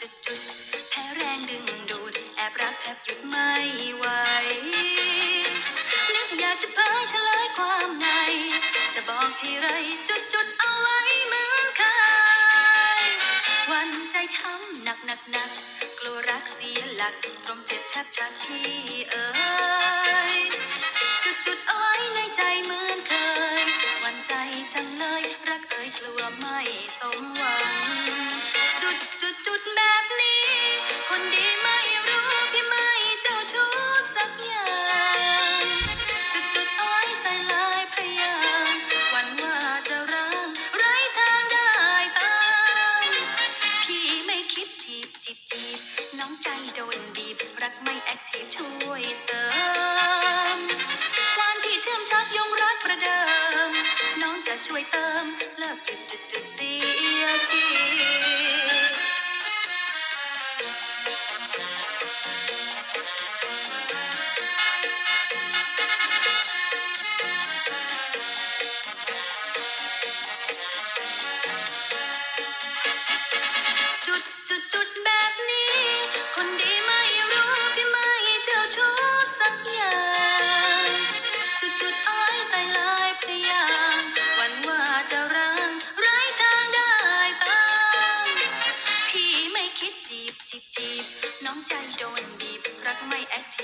จุดจุดแพ้แรงดึงดูด แอบรักแทบหยุดไม่ไหว นึกอยากจะเผยเฉลยความใน จะบอกทีไรจุดจุดเอาไว้เหมือนเคยวันใจช้ำหนักหนักหนักกลัวรักเสียหลักตรมเจ็บแทบชักพี่เอ๋ย my activity.